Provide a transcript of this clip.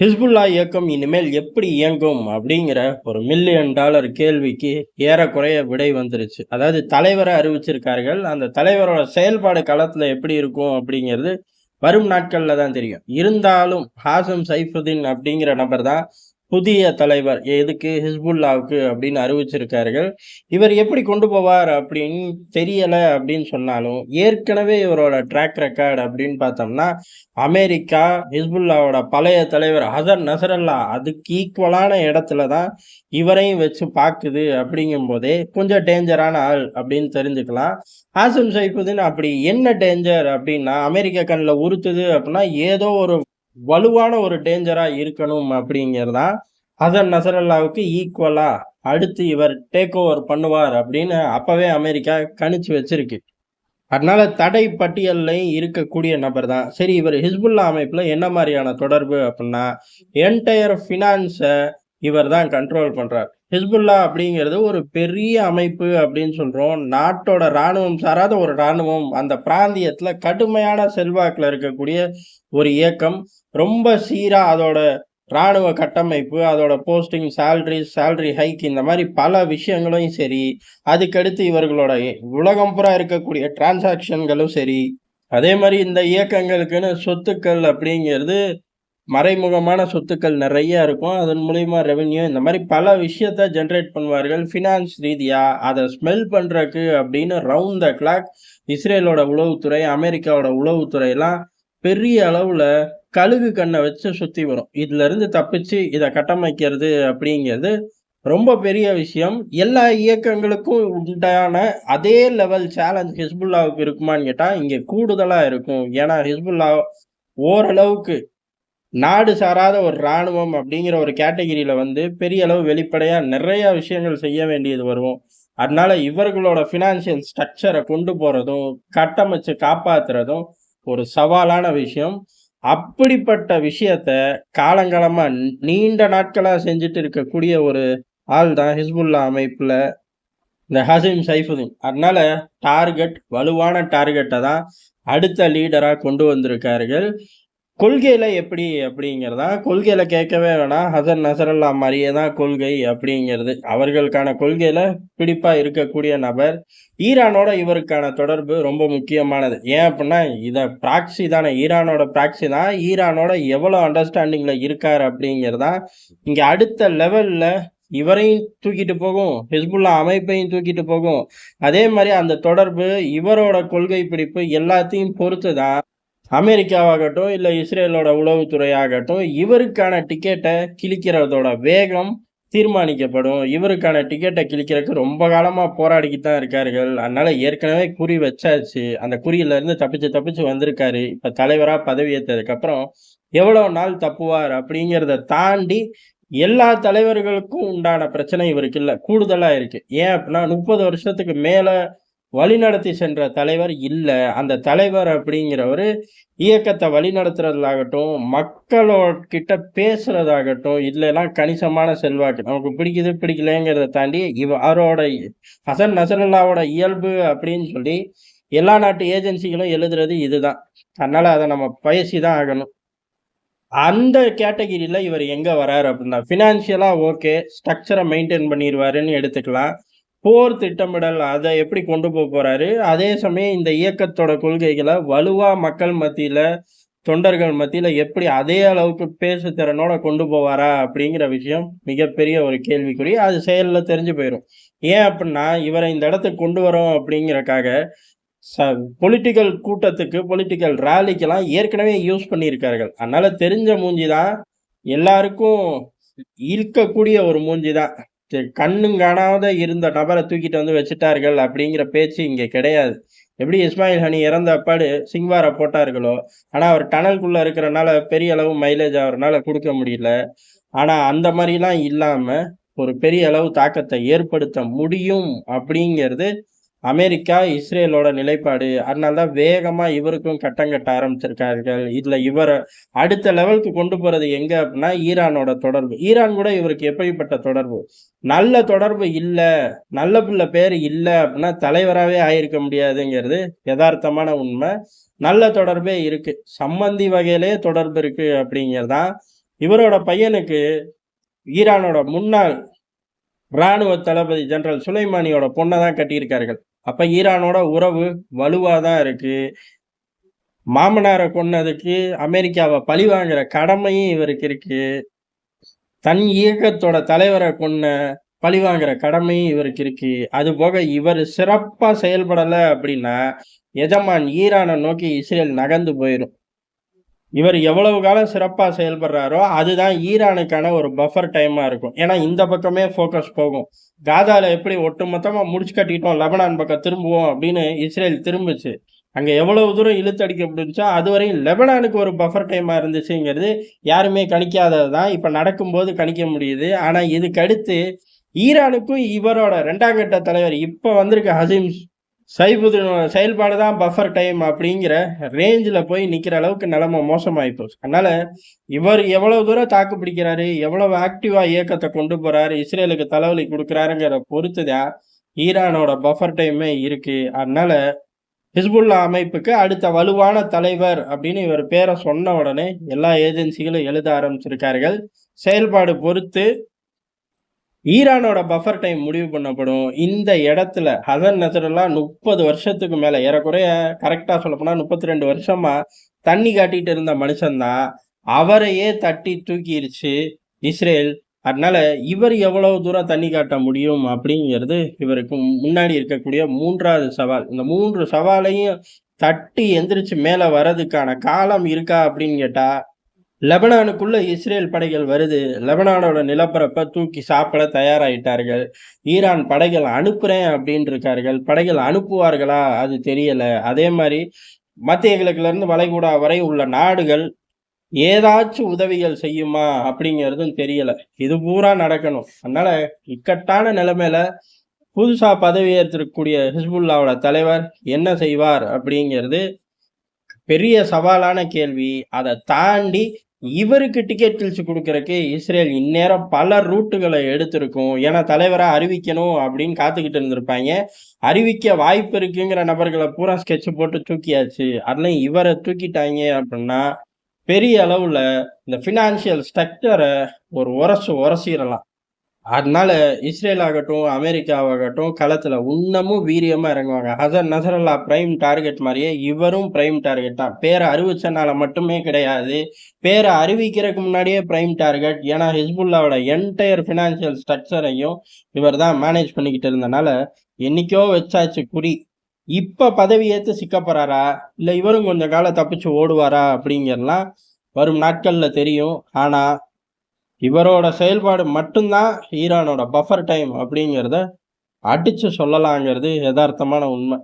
Hezbollah இயக்கம் இனிமேல் எப்படி இயங்கும் அப்படிங்கிற ஒரு மில்லியன் டாலர் கேள்விக்கு ஏறக்குறைய விடை வந்துருச்சு. அதாவது தலைவரை அறிவிச்சிருக்கார்கள். அந்த தலைவரோட செயல்பாடு களத்துல எப்படி இருக்கும் அப்படிங்கிறது வரும் நாட்கள்ல தான் தெரியும். இருந்தாலும் ஹாசம் சைஃபுதீன் அப்படிங்கிற நபர் தான் புதிய தலைவர் எதுக்கு ஹிஸ்புல்லாவுக்கு அப்படின்னு அறிவிச்சிருக்கார்கள். இவர் எப்படி கொண்டு போவார் அப்படின்னு தெரியல அப்படின்னு சொன்னாலும் ஏற்கனவே இவரோட ட்ராக் ரெக்கார்டு அப்படின்னு பார்த்தோம்னா அமெரிக்கா ஹிஸ்புல்லாவோட பழைய தலைவர் ஹசர் நசரல்லா அதுக்கு ஈக்குவலான இடத்துல தான் இவரையும் வச்சு பார்க்குது அப்படிங்கும் போதே கொஞ்சம் டேஞ்சரான ஆள் அப்படின்னு தெரிஞ்சுக்கலாம். ஹாசம் சைஃபுதீன் அப்படி என்ன டேஞ்சர் அப்படின்னா அமெரிக்க கண்ணில் உறுத்துது அப்படின்னா ஏதோ ஒரு வலுவான ஒரு டேஞ்சரா இருக்கணும் அப்படிங்கிறதா அதன் நசரல்லாவுக்கு ஈக்குவலா அடுத்து இவர் டேக் ஓவர் பண்ணுவார் அப்படின்னு அப்பவே அமெரிக்கா கணிச்சு வச்சிருக்கு. அதனால தடை பட்டியல்லையும் இருக்கக்கூடிய நபர் தான். சரி இவர் ஹிஸ்புல்லா அமைப்புல என்ன மாதிரியான தொடர்பு அப்படின்னா என்டையர் ஃபினான்ஸை இவர் தான் கண்ட்ரோல் பண்றார். ஹிஸ்புல்லா அப்படிங்கிறது ஒரு பெரிய அமைப்பு அப்படின்னு சொல்றோம். நாட்டோட ராணுவம் சாராத ஒரு ராணுவம் அந்த பிராந்தியத்துல கடுமையான செல்வாக்குல இருக்கக்கூடிய ஒரு இயக்கம். ரொம்ப சீரா அதோட ராணுவ கட்டமைப்பு அதோட போஸ்டிங் சேல்ரி சேல்ரி ஹைக் இந்த மாதிரி பல விஷயங்களும் சரி அதுக்கடுத்து இவர்களோட உலகம் புறா இருக்கக்கூடிய டிரான்சாக்ஷன்களும் சரி அதே மாதிரி இந்த இயக்கங்களுக்குன்னு சொத்துக்கள் அப்படிங்கிறது மறைமுகமான சொத்துக்கள் நிறைய இருக்கும். அதன் மூலிமா ரெவென்யூ இந்த மாதிரி பல விஷயத்த ஜென்ரேட் பண்ணுவார்கள். ஃபினான்ஸ் ரீதியாக அதை ஸ்மெல் பண்ணுறக்கு அப்படின்னு ரவுண்ட் த கிளாக் இஸ்ரேலோட உளவுத்துறை அமெரிக்காவோட உளவுத்துறை எல்லாம் பெரிய அளவில் கழுகு கண்ணை வச்சு சுற்றி வரும். இதுலேருந்து தப்பிச்சு இதை கட்டமைக்கிறது அப்படிங்கிறது ரொம்ப பெரிய விஷயம். எல்லா இயக்கங்களுக்கும் உண்டான அதே லெவல் சேலஞ்ச் ஹிஸ்புல்லாவுக்கு இருக்குமான்னு கேட்டால் இங்கே கூடுதலாக இருக்கும். ஏன்னா ஹிஸ்புல்லா ஓரளவுக்கு நாடு சாராத ஒரு இராணுவம் அப்படிங்கிற ஒரு கேட்டகிரியில் வந்து பெரிய அளவு வெளிப்படையாக நிறைய விஷயங்கள் செய்ய வேண்டியது வரும் அதனால இவர்களோட ஃபினான்ஷியல் ஸ்ட்ரக்சரை கொண்டு போகிறதும் கட்டமைச்சு காப்பாத்துறதும் ஒரு சவாலான விஷயம். அப்படிப்பட்ட விஷயத்த காலங்காலமாக நீண்ட நாட்களாக செஞ்சுட்டு இருக்கக்கூடிய ஒரு ஆள் தான் ஹிஸ்புல்லா அமைப்பில் இந்த ஹசீம் சைஃபுதீன். அதனால டார்கெட் வலுவான டார்கெட்டை தான் அடுத்த லீடராக கொண்டு வந்திருக்கார்கள். கொள்கையில எப்படி அப்படிங்கிறதா? கொள்கையில கேட்கவே வேணாம். ஹசன் நசரல்லா மாதிரியே தான் கொள்கை அப்படிங்கிறது. அவர்களுக்கான கொள்கையில பிடிப்பா இருக்கக்கூடிய நபர் ஈரானோட இவருக்கான தொடர்பு ரொம்ப முக்கியமானது. ஏன் அப்படின்னா இதை பிராக்சி தானே. ஈரானோட பிராக்சி தான். ஈரானோட எவ்வளோ அண்டர்ஸ்டாண்டிங்ல இருக்காரு அப்படிங்கிறதா இங்க அடுத்த லெவல்ல இவரையும் தூக்கிட்டு போகும். ஹிஸ்புல்லா அமைப்பையும் தூக்கிட்டு போகும். அதே மாதிரி அந்த தொடர்பு இவரோட கொள்கை பிடிப்பு எல்லாத்தையும் பொறுத்து தான் அமெரிக்காவாகட்டும் இல்லை இஸ்ரேலோட உளவுத்துறை ஆகட்டும் இவருக்கான டிக்கெட்டை கிழிக்கிறதோட வேகம் தீர்மானிக்கப்படும். இவருக்கான டிக்கெட்டை கிழிக்கிறதுக்கு ரொம்ப காலமாக போராடிக்கிட்டு தான் இருக்கார்கள். அதனால ஏற்கனவே குறி வச்சாச்சு. அந்த குறியிலேருந்து தப்பிச்சு தப்பிச்சு வந்திருக்காரு. இப்போ தலைவராக பதவி ஏற்றதுக்கப்புறம் எவ்வளோ நாள் தப்புவார் அப்படிங்கிறத தாண்டி எல்லா தலைவர்களுக்கும் உண்டான பிரச்சனை இவருக்கு இல்லை. கூடுதலாக இருக்குது ஏன் அப்படின்னா முப்பது வருஷத்துக்கு மேலே வழிநடத்தி சென்ற தலைவர் இல்லை. அந்த தலைவர் அப்படிங்கிறவர் இயக்கத்தை வழிநடத்துறதாகட்டும் மக்களோட பேசுறதாகட்டும் இதுலலாம் கணிசமான செல்வாக்கு. நமக்கு பிடிக்குது பிடிக்கலங்கிறத தாண்டி இவ அவரோட ஹசன் நசரல்லாவோட இயல்பு அப்படின்னு சொல்லி எல்லா நாட்டு ஏஜென்சிகளும் எழுதுறது இதுதான். அதனால அதை நம்ம பயிற்சி தான் ஆகணும். அந்த கேட்டகிரியில் இவர் எங்கே வராரு அப்படின்னா ஃபினான்ஷியலாக ஓகே ஸ்ட்ரக்சரை மெயின்டைன் பண்ணிடுவாருன்னு எடுத்துக்கலாம். போர் திட்டமிடல் அதை எப்படி கொண்டு போக போறாரு? அதே சமயம் இந்த இயக்கத்தோட கொள்கைகளை வலுவா மக்கள் மத்தியில தொண்டர்கள் மத்தியில எப்படி அதே அளவுக்கு பேசு திறனோட கொண்டு போவாரா அப்படிங்கிற விஷயம் மிகப்பெரிய ஒரு கேள்விக்குறி. அது செயல்ல தெரிஞ்சு போயிடும் ஏன் அப்படின்னா இவரை இந்த இடத்துக்கு கொண்டு வரோம் அப்படிங்கிறக்காக ச பொலிட்டிக்கல் கூட்டத்துக்கு பொலிட்டிக்கல் ரேலிக்கெல்லாம் ஏற்கனவே யூஸ் பண்ணியிருக்கார்கள். அதனால தெரிஞ்ச மூஞ்சி தான் எல்லாருக்கும் ஈர்க்கக்கூடிய ஒரு மூஞ்சி தான். கண்ணும் காணாத இருந்த நபரை தூக்கிட்டு வந்து வச்சுட்டார்கள் அப்படிங்கிற பேச்சு இங்கே கிடையாது. எப்படி இஸ்மாயில் ஹனி இறந்த அப்பாடு சிங்வாரை போட்டார்களோ ஆனால் அவர் டனல்குள்ளே இருக்கிறனால பெரிய அளவு மைலேஜ் அவரால் கொடுக்க முடியல. ஆனால் அந்த மாதிரிலாம் இல்லாமல் ஒரு பெரிய அளவு தாக்கத்தை ஏற்படுத்த முடியும் அப்படிங்கிறது அமெரிக்கா இஸ்ரேலோட நிலைப்பாடு. அதனால தான் வேகமாக இவருக்கும் கட்டம் கட்ட ஆரம்பிச்சிருக்கார்கள். இதில் இவரை அடுத்த லெவலுக்கு கொண்டு போகிறது எங்கே அப்படின்னா ஈரானோட தொடர்பு. ஈரான் கூட இவருக்கு எப்படிப்பட்ட தொடர்பு. நல்ல தொடர்பு இல்லை நல்ல பிள்ளை பேர் இல்லை அப்படின்னா தலைவராகவே ஆயிருக்க முடியாதுங்கிறது யதார்த்தமான உண்மை. நல்ல தொடர்பே இருக்குது சம்பந்தி வகையிலே தொடர்பு இருக்கு அப்படிங்கிறதான் இவரோட பையனுக்கு ஈரானோட முன்னாள் ராணுவ தளபதி ஜெனரல் சுலைமானியோட பொண்ணை தான் கட்டியிருக்கார்கள். அப்போ ஈரானோட உறவு வலுவாக தான் இருக்குது மாமனாரை கொன்னதுக்கு அமெரிக்காவை பழி வாங்குற கடமையும் இவருக்கு இருக்கு. தன் இயக்கத்தோட தலைவரை கொன்ன பழி வாங்குற கடமையும் இவருக்கு இருக்கு. அது போக இவர் சிறப்பாக செயல்படலை அப்படின்னா எஜமான் ஈரானை நோக்கி இஸ்ரேல் நகர்ந்து போயிடும் இவர் எவ்வளவு காலம் சிறப்பாக செயல்படுறாரோ அதுதான் ஈரானுக்கான ஒரு பஃபர் டைமாக இருக்கும். ஏன்னா இந்த பக்கமே ஃபோக்கஸ் போகும். காதாவில் எப்படி ஒட்டுமொத்தமாக முடிச்சு கட்டிட்டோம் லெபனான் பக்கம் திரும்புவோம் அப்படின்னு இஸ்ரேல் திரும்பிச்சு. அங்கே எவ்வளவு தூரம் இழுத்தடிக்க முடிஞ்சோ அதுவரையும் லெபனானுக்கு ஒரு பஃபர் டைமாக இருந்துச்சுங்கிறது யாருமே கணிக்காதது தான். இப்போ நடக்கும்போது கணிக்க முடியுது. ஆனால் இதுக்கடுத்து ஈரானுக்கும் இவரோட ரெண்டாம் கட்ட தலைவர் இப்போ வந்திருக்க ஹசீம் சைபுதனோட செயல்பாடு தான் பஃபர் டைம் அப்படிங்கிற ரேஞ்சில் போய் நிற்கிற அளவுக்கு நிலமை மோசமாகி போச்சு. இவர் எவ்வளோ தூரம் தாக்கு பிடிக்கிறாரு எவ்வளோ ஆக்டிவாக இயக்கத்தை கொண்டு போகிறாரு இஸ்ரேலுக்கு தலைவலி கொடுக்குறாருங்கிற பொறுத்து தான் ஈரானோட பஃபர் டைமே இருக்குது அதனால் ஹிஸ்புல்லா அமைப்புக்கு அடுத்த வலுவான தலைவர் அப்படின்னு இவர் பேரை சொன்ன உடனே எல்லா ஏஜென்சிகளும் எழுத ஆரம்பிச்சிருக்கார்கள். செயல்பாடு பொறுத்து ஈரானோட பஃபர் டைம் முடிவு பண்ணப்படும். இந்த இடத்துல ஹசன் நசரல்லா முப்பது வருஷத்துக்கு மேல ஏறக்குறைய கரெக்டா சொல்ல போனா முப்பத்தி ரெண்டு வருஷமா தண்ணி காட்டிட்டு இருந்த மனுஷன்தான். அவரையே தட்டி தூக்கிடுச்சு இஸ்ரேல். அதனால இவர் எவ்வளவு தூரம் தண்ணி காட்ட முடியும் அப்படிங்கிறது இவருக்கு முன்னாடி இருக்கக்கூடிய மூன்றாவது சவால். இந்த மூன்று சவாலையும் தட்டி எந்திரிச்சு மேல வர்றதுக்கான காலம் இருக்கா அப்படின்னு கேட்டா லெபனானுக்குள்ள இஸ்ரேல் படைகள் வருது. லெபனானோட நிலப்பரப்பை தூக்கி சாப்பிட தயாராயிட்டார்கள். ஈரான் படைகள் அனுப்புறேன் அப்படின்னு இருக்கார்கள் படைகள் அனுப்புவார்களா? அது தெரியல. அதே மாதிரி மத்திய கிழக்குல இருந்து வளைகுடா வரை உள்ள நாடுகள் ஏதாச்சும் உதவிகள் செய்யுமா அப்படிங்கிறதும் தெரியல. இது பூரா நடக்கணும். அதனால இக்கட்டான நிலைமையில புதுசா பதவி ஹிஸ்புல்லாவோட தலைவர் என்ன செய்வார் அப்படிங்கிறது பெரிய சவாலான கேள்வி. அதை தாண்டி இவருக்கு டிக்கெட் கிழிச்சு கொடுக்கறக்கு இஸ்ரேல் இந்நேரம் பல ரூட்டுகளை எடுத்திருக்கும். ஏன்னா தலைவரை அறிவிக்கணும் அப்படின்னு காத்துக்கிட்டு இருந்திருப்பாங்க. அறிவிக்க வாய்ப்பு இருக்குங்கிற நபர்களை பூரா ஸ்கெட்ச் போட்டு தூக்கியாச்சு. அதுலேயும் இவரை தூக்கிட்டாங்க அப்படின்னா பெரிய அளவில் இந்த ஃபினான்ஷியல் ஸ்ட்ரக்சரை ஒரு உரசு உரசிடலாம். அதனால இஸ்ரேல் ஆகட்டும் அமெரிக்காவாகட்டும் களத்துல இன்னமும் வீரியமா இறங்குவாங்க. ஹசன் நசரல்லா பிரைம் டார்கெட் மாதிரியே இவரும் பிரைம் டார்கெட் தான். பேரை அறிவிச்சனால மட்டுமே கிடையாது. பேரை அறிவிக்கிறதுக்கு முன்னாடியே பிரைம் டார்கெட் ஏன்னா ஹிஸ்புல்லாவோட என்டையர் ஃபினான்சியல் ஸ்ட்ரக்சரையும் இவர் தான் மேனேஜ் பண்ணிக்கிட்டு இருந்தனால என்னைக்கோ வச்சாச்சு குறி. இப்ப பதவி ஏற்று சிக்க போறாரா? இவரும் கொஞ்சம் காலம் தப்பிச்சு ஓடுவாரா? அப்படிங்கிறலாம் வரும் நாட்கள்ல தெரியும். ஆனா இவரோட செயல்பாடு மட்டும்தான் ஈரானோட பஃபர் டைம் அப்படிங்கிறத அடித்து சொல்லலாங்கிறது யதார்த்தமான உண்மை.